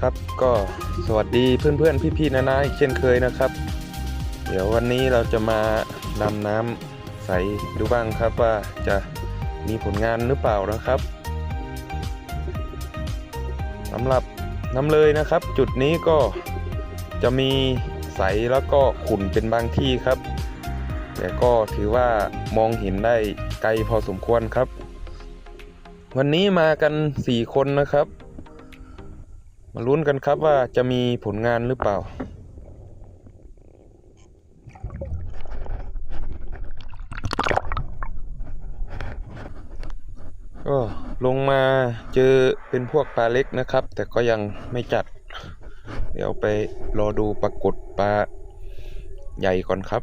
ครับก็สวัสดีเพื่อนๆ พี่ๆนานาอีกเช่นเคยนะครับ เดี๋ยววันนี้เราจะมาดำน้ำใสดูบ้างครับว่าจะมีผลงานหรือเปล่านะครับสำหรับน้ำเลยนะครับ จุดนี้ก็จะมีใสแล้วก็ขุ่นเป็นบางที่ครับ แต่ก็ถือว่ามองเห็นได้ไกลพอสมควรครับ วันนี้มากัน 4 คนนะครับ มาลุ้นกันครับว่าจะมีผลงานหรือเปล่า ก็ลงมาเจอเป็นพวกปลาเล็กนะครับ แต่ก็ยังไม่จัด เดี๋ยวไปรอดูปรากฏปลาใหญ่ก่อนครับ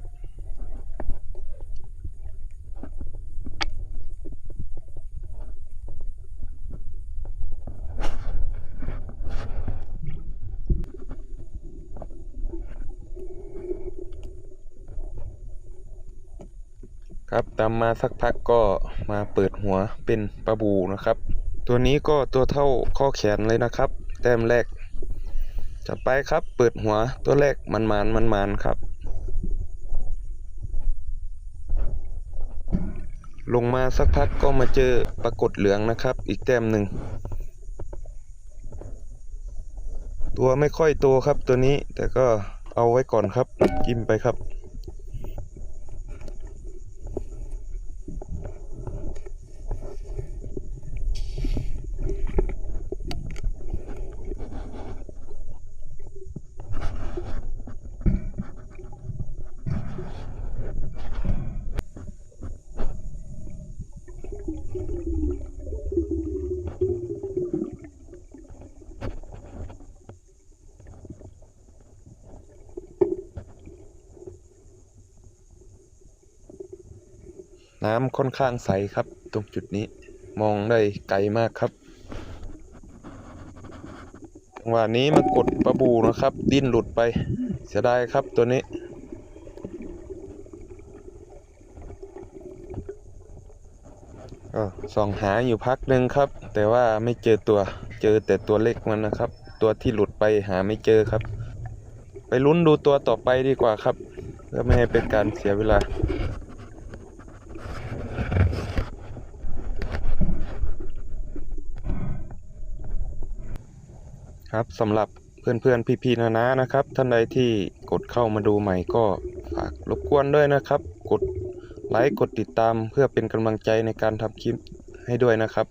ครับ ตามมาสักพักก็มาเปิดหัวเป็นปลาบูนะครับ ตัวนี้ก็ตัวเท่าข้อแขนเลยนะครับ แต้มแรกจัดไปครับ เปิดหัวตัวแรกมันมานมันมานครับ ลงมาสักพักก็มาเจอปรากฏเหลืองนะครับ อีกแต้มหนึ่งตัวไม่ค่อยโตครับตัวนี้แต่ก็เอาไว้ก่อนครับจิ้มไปครับ น้ำค่อนข้างใสครับ ตรงจุดนี้มองได้ไกลมากครับจังหวะนี้มากดปลาบูนะครับ ดิ้นหลุดไป เสียดายครับตัวนี้ ก็ส่องหาอยู่พักหนึ่งครับ แต่ว่าไม่เจอตัวเจอแต่ตัวเล็กมันนะครับ ตัวที่หลุดไปหาไม่เจอครับ ไปลุ้นดูตัวต่อไปดีกว่าครับเพื่อไม่ให้เป็นการเสียเวลา ครับสำหรับเพื่อนๆพี่ๆนานานะครับ ท่านใดที่กดเข้ามาดูใหม่ก็ฝากรบกวนด้วยนะครับ กดไลค์กดติดตามเพื่อเป็นกำลังใจในการทำคลิปให้ด้วยนะครับ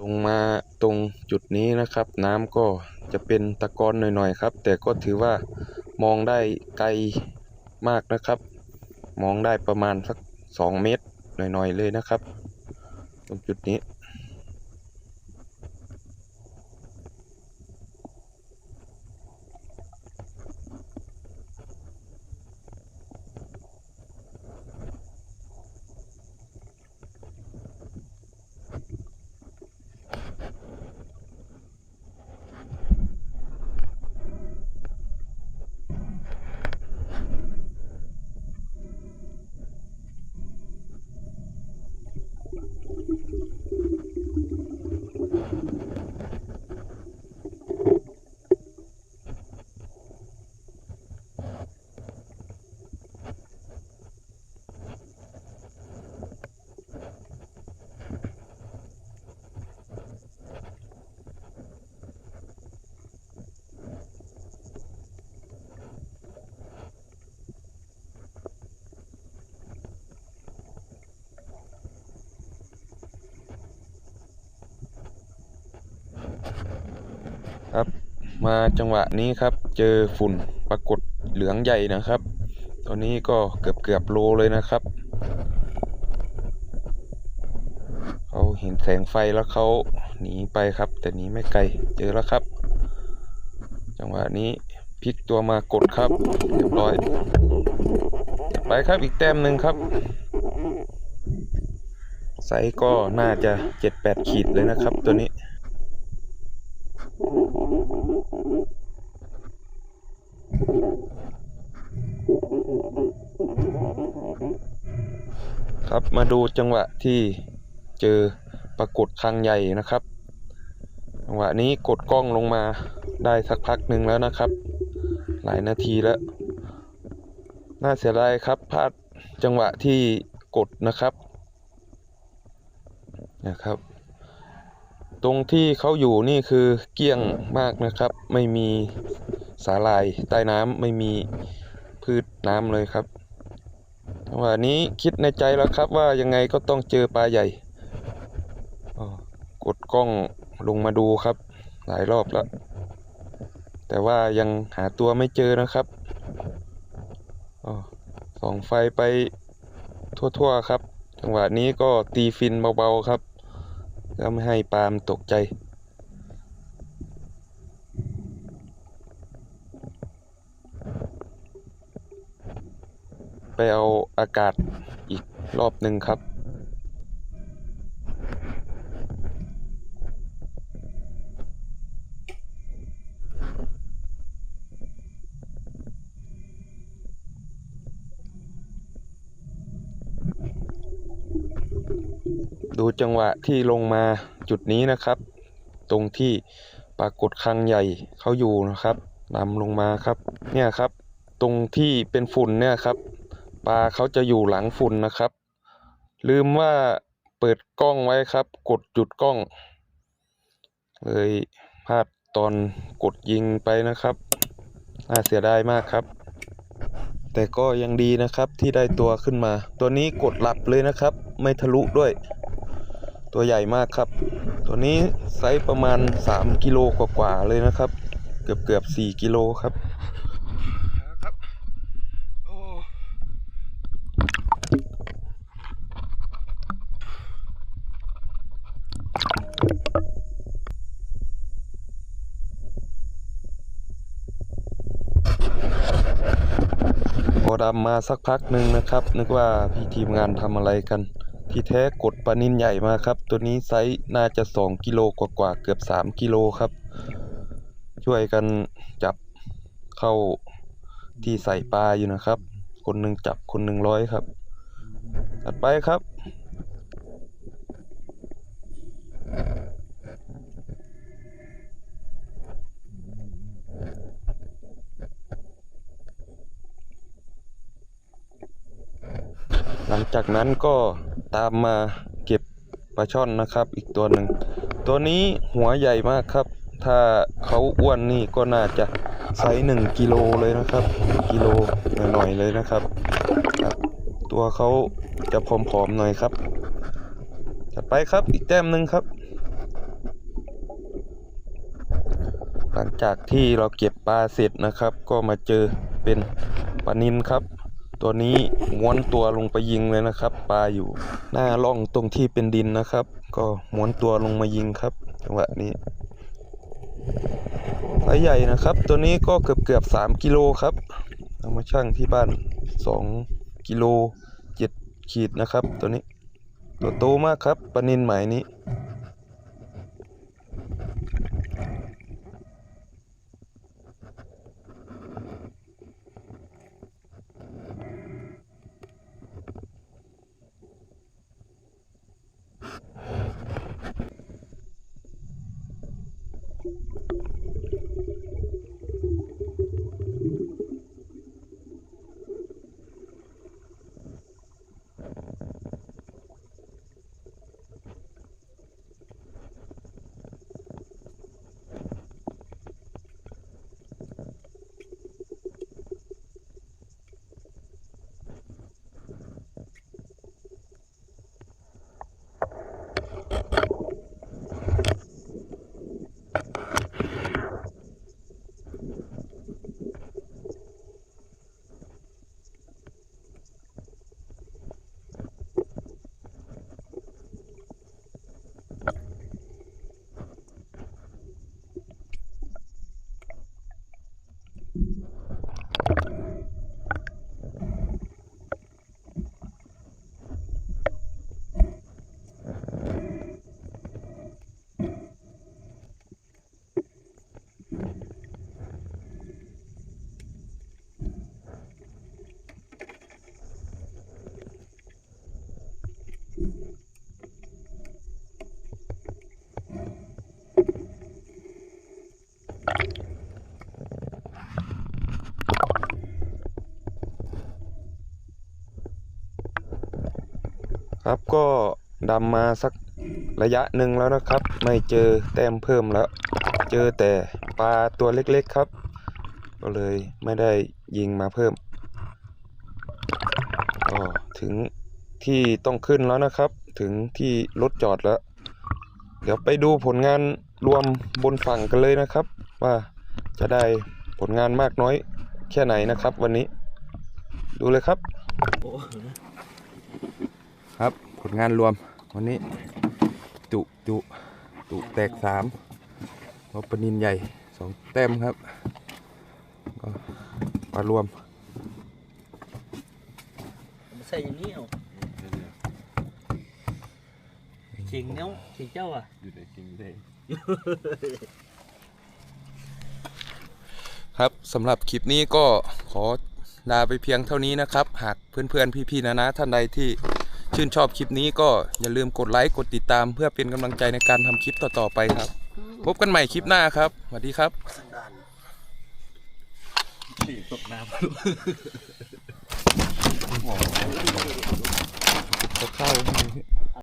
ลงมาตรงจุดนี้นะครับ น้ำก็จะเป็นตะกอนหน่อยๆครับ แต่ก็ถือว่ามองได้ไกลมากนะครับ มองได้ประมาณสัก 2 เมตรหน่อยๆเลยนะครับ ตรงจุดนี้ มาจังหวะนี้ครับ เจอฝุ่นปรากฏเหลืองใหญ่นะครับตัวนี้ก็เกือบเกือบโลเลยนะครับเขาเห็นแสงไฟแล้วเขาหนีไปครับ แต่หนีไม่ไกลเจอแล้วครับ จังหวะนี้พลิกตัวมากดครับเรียบร้อยไปครับอีกแต้มหนึ่งครับไซส์ก็น่าจะ 7-8 ขีดเลยนะครับตัวนี้ ครับมาดูจังหวะที่เจอปรากฏครังใหญ่นะครับ จังหวะนี้กดกล้องลงมาได้สักพักหนึ่งแล้วนะครับ หลายนาทีแล้ว น่าเสียดายครับพลาดจังหวะที่กดนะครับนะครับ ตรงที่เขาอยู่นี่คือเกลี้ยงมากนะครับ ไม่มีสาลายใต้น้ำไม่มีพืชน้ำเลยครับจังหวะนี้คิดในใจแล้วครับว่ายังไงก็ต้องเจอปลาใหญ่กดกล้องลงมาดูครับ หลายรอบแล้ว แต่ว่ายังหาตัวไม่เจอนะครับอส่องไฟไปทั่วๆครับ จังหวะนี้ก็ตีฟินเบาๆครับ ก็ไม่ให้ปลามตกใจ ไปเอาอากาศอีกรอบหนึ่งครับ ดู จังหวะที่ลงมาจุดนี้นะครับ ตรงที่ปรากฏครั้งใหญ่เขาอยู่นะครับนำลงมาครับ เนี่ยครับ ตรงที่เป็นฝุ่นเนี่ยครับปลาเขาจะอยู่หลังฝุ่นนะครับ ลืมว่าเปิดกล้องไว้ครับ กดจุดกล้อง เลยพลาดตอนกดยิงไปนะครับน่าเสียดายมากครับ แต่ก็ยังดีนะครับที่ได้ตัวขึ้นมา ตัวนี้กดหลับเลยนะครับ ไม่ทะลุด้วย ตัวใหญ่มากครับ ตัวนี้ไซส์ประมาณ 3 กิโลกว่าๆเลยนะครับ เกือบเกือบๆ4กิโลครับครับโอ้พอดำมาสักพักหนึ่งนะครับ นึกว่าพี่ทีมงานทำอะไรกัน ที่แท้กดปลานินใหญ่มาครับ ตัวนี้ไซส์น่าจะ 2 กิโลกว่าๆเกือบ 3 กิโลครับ ช่วยกันจับเข้าที่ใส่ปลาอยู่นะครับ คนหนึ่งจับคนหนึ่งร้อยครับจัดไปครับ หลังจากนั้นก็ ตามมาเก็บปลาช่อนนะครับ อีกตัวหนึ่ง ตัวนี้หัวใหญ่มากครับ ถ้าเขาอ้วนนี่ก็น่าจะไซส์หนึ่งกิโลเลยนะครับกิโลหน่อยๆเลยนะครับครับ ตัวเขาจะผอมๆหน่อยครับจัดไปครับอีกแต้มหนึ่งครับ หลังจากที่เราเก็บปลาเสร็จนะครับ ก็มาเจอเป็นปลานินครับ ตัวนี้ม้วนตัวลงไปยิงเลยนะครับ ปลาอยู่หน้าร่องตรงที่เป็นดินนะครับ ก็ม้วนตัวลงมายิงครับจังหวะนี้ไซส์ใหญ่นะครับ ตัวนี้ก็เกือบเกือบสามกิโลครับเอามาชั่งที่บ้านสองกิโลเจ็ดขีดนะครับ ตัวนี้ ตัวโตมากครับปลานินหมายนี้ ครับก็ดำมาสักระยะหนึ่งแล้วนะครับ ไม่เจอแต้มเพิ่มแล้ว เจอแต่ปลาตัวเล็กๆครับ ก็เลยไม่ได้ยิงมาเพิ่มก็ถึงที่ต้องขึ้นแล้วนะครับ ถึงที่รถจอดแล้ว เดี๋ยวไปดูผลงานรวมบนฝั่งกันเลยนะครับ ว่าจะได้ผลงานมากน้อยแค่ไหนนะครับ วันนี้ดูเลยครับ ครับ ผลงานรวมวันนี้ จุจุจุแตกสามพอปลานินใหญ่สองแต้มครับก็ปลารวมมาใส่อย่างนี้เอาเข่งเนี้ยเข่งเจ้าอะอยู่ในจริงเลยครับสำหรับคลิปนี้ก็ขอลาไปเพียงเท่านี้นะครับ หากเพื่อนๆ พี่ๆนะนะท่านใดที่ ชื่นชอบคลิปนี้ก็อย่าลืมกดไลค์กดติดตาม เพื่อเป็นกำลังใจในการทำคลิปต่อๆไปครับ พบกันใหม่คลิปหน้าครับสวัสดีครับตกน้ำเข้า